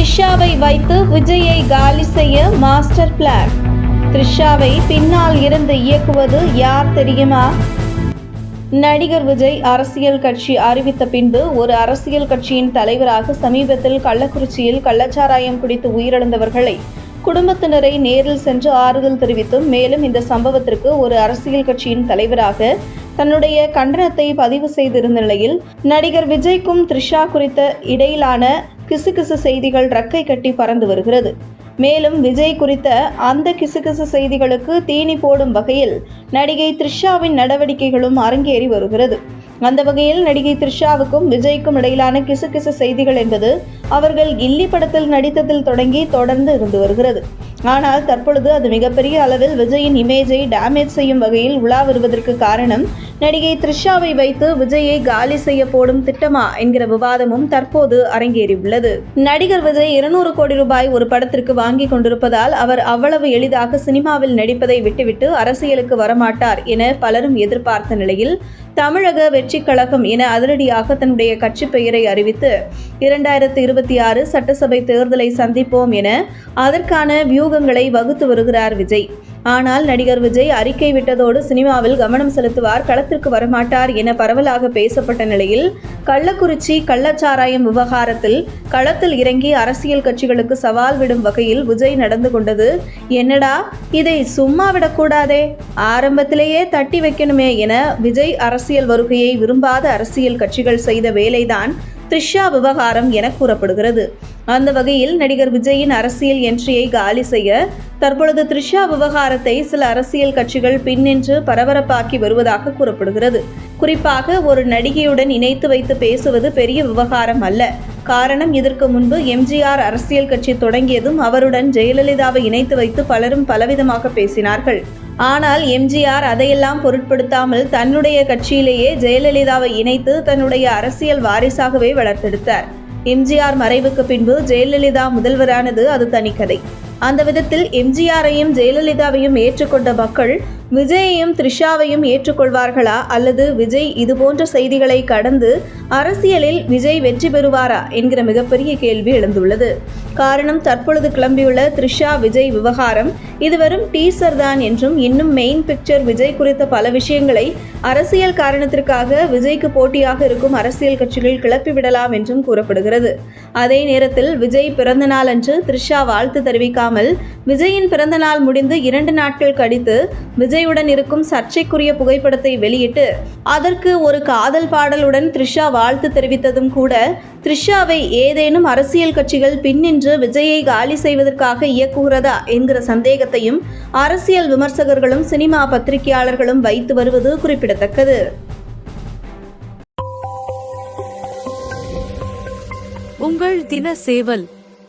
த்ரிஷாவை வைத்து விஜயை காலி செய்ய மாஸ்டர் பிளான். த்ரிஷாவை பின்னால் இருந்து இயக்குவது யார் தெரியுமா? நடிகர் விஜய் அரசியல் கட்சி அறிவித்த பின்பு ஒரு அரசியல் கட்சியின் தலைவராக சமீபத்தில் கள்ளக்குறிச்சியில் கள்ளச்சாராயம் குடித்து உயிரிழந்தவர்களை குடும்பத்தினரை நேரில் சென்று ஆறுதல் தெரிவித்தும் மேலும் இந்த சம்பவத்திற்கு ஒரு அரசியல் கட்சியின் தலைவராக தன்னுடைய கண்டனத்தை பதிவு செய்திருந்த நிலையில் நடிகர் விஜய்க்கும் த்ரிஷா குறித்த இடையிலான கிசுகிசு செய்திகள் ரக்கை கட்டி பறந்து வருகிறது. மேலும் விஜய் குறித்த அந்த கிசுகிசு செய்திகளுக்கு தீனி போடும் வகையில் நடிகை த்ரிஷாவின் நடவடிக்கைகளும் அரங்கேறி வருகிறது. அந்த வகையில் நடிகை த்ரிஷாவுக்கும் விஜய்க்கும் இடையிலான கிசுகிசு செய்திகள் என்பது அவர்கள் கில்லி படத்தில் நடித்ததில் தொடங்கி தொடர்ந்து இருந்து வருகிறது. ஆனால் தற்பொழுது அது மிகப்பெரிய அளவில் விஜயின் இமேஜை டேமேஜ் செய்யும் வகையில் உலா வருவதற்கு காரணம் நடிகை த்ரிஷாவை வைத்து விஜயை காலி செய்ய போடும் திட்டமா என்கிற விவாதமும் தற்போது அரங்கேறியுள்ளது. நடிகர் விஜய் இருநூறு கோடி ரூபாய் ஒரு படத்திற்கு வாங்கி கொண்டிருப்பதால் அவர் அவ்வளவு எளிதாக சினிமாவில் நடிப்பதை விட்டுவிட்டு அரசியலுக்கு வரமாட்டார் என பலரும் எதிர்பார்த்த நிலையில் தமிழக வெற்றிக் கழகம் என அதிரடியாக தன்னுடைய கட்சி பெயரை அறிவித்து இரண்டாயிரத்தி இருபத்தி ஆறு சட்டசபை தேர்தலை சந்திப்போம் என அதற்கான வியூகங்களை வகுத்து வருகிறார் விஜய். ஆனால் நடிகர் விஜய் அறிக்கை விட்டதோடு சினிமாவில் கவனம் செலுத்துவார் களத்திற்கு வரமாட்டார் என பரவலாக பேசப்பட்ட நிலையில் கள்ளக்குறிச்சி கள்ளச்சாராயம் விவகாரத்தில் களத்தில் இறங்கி அரசியல் கட்சிகளுக்கு சவால் விடும் வகையில் விஜய் நடந்து கொண்டது என்னடா? இதை சும்மா விடக்கூடாதே. ஆரம்பத்திலேயே தட்டி வைக்கணுமே என விஜய் அரசியல் வருகையை விரும்பாத அரசியல் கட்சிகள் செய்த வேலைதான் த்ரிஷா விவகாரம் என கூறப்படுகிறது. அந்த வகையில் நடிகர் விஜயின் அரசியல் என்ட்ரியை காலி செய்ய தற்பொழுது த்ரிஷா விவகாரத்தை சில அரசியல் கட்சிகள் பின்னின்று பரபரப்பாக்கி வருவதாக கூறப்படுகிறது. குறிப்பாக ஒரு நடிகையுடன் இணைத்து வைத்து பேசுவது பெரிய விவகாரம் அல்ல. காரணம் இதற்கு முன்பு எம்ஜிஆர் அரசியல் கட்சி தொடங்கியதும் அவருடன் ஜெயலலிதாவை இணைத்து வைத்து பலரும் பலவிதமாக பேசினார்கள். ஆனால் எம்ஜிஆர் அதையெல்லாம் பொருட்படுத்தாமல் தன்னுடைய கட்சியிலேயே ஜெயலலிதாவை இணைத்து தன்னுடைய அரசியல் வாரிசாகவே வளர்த்தெடுத்தார். எம்ஜிஆர் மறைவுக்கு பின்பு ஜெயலலிதா முதல்வரானது அது தனிக்கதை. அந்த விதத்தில் எம்ஜிஆரையும் ஜெயலலிதாவையும் ஏற்றுக்கொண்ட மக்கள் விஜயையும் த்ரிஷாவையும் ஏற்றுக்கொள்வார்களா? அல்லது விஜய் இதுபோன்ற செய்திகளை கடந்து அரசியலில் விஜய் வெற்றி பெறுவாரா? என்கிற மிகப்பெரிய கேள்வி எழுந்துள்ளது. காரணம் தற்பொழுது கிளம்பியுள்ள த்ரிஷா விஜய் விவகாரம் இது வெறும் டீசர் தான் என்றும் இன்னும் மெயின் பிக்சர் விஜய் குறித்த பல விஷயங்களை அரசியல் காரணத்திற்காக விஜய்க்கு போட்டியாக இருக்கும் அரசியல் கட்சிகள் கிளப்பிவிடலாம் என்றும் கூறப்படுகிறது. அதே நேரத்தில் விஜய் பிறந்த நாள் அன்று த்ரிஷா வாழ்த்து தெரிவிக்காமல் விஜயின் பிறந்த நாள் முடிந்து இரண்டு நாட்கள் கழித்து விஜயுடன் இருக்கும் சர்ச்சைக்குரிய புகைப்படத்தை வெளியிட்டு அதற்கு ஒரு காதல் பாடலுடன் த்ரிஷா வாழ்த்து தெரிவித்ததும் கூட த்ரிஷாவை ஏதேனும் அரசியல் கட்சிகள் பின்னின்று விஜயை காலி செய்வதற்காக இயக்குகிறதா என்கிற சந்தேகத்தையும் அரசியல் விமர்சகர்களும் சினிமா பத்திரிகையாளர்களும் வைத்து வருவது குறிப்பிடத்தக்கது. உங்கள் தின சேவல்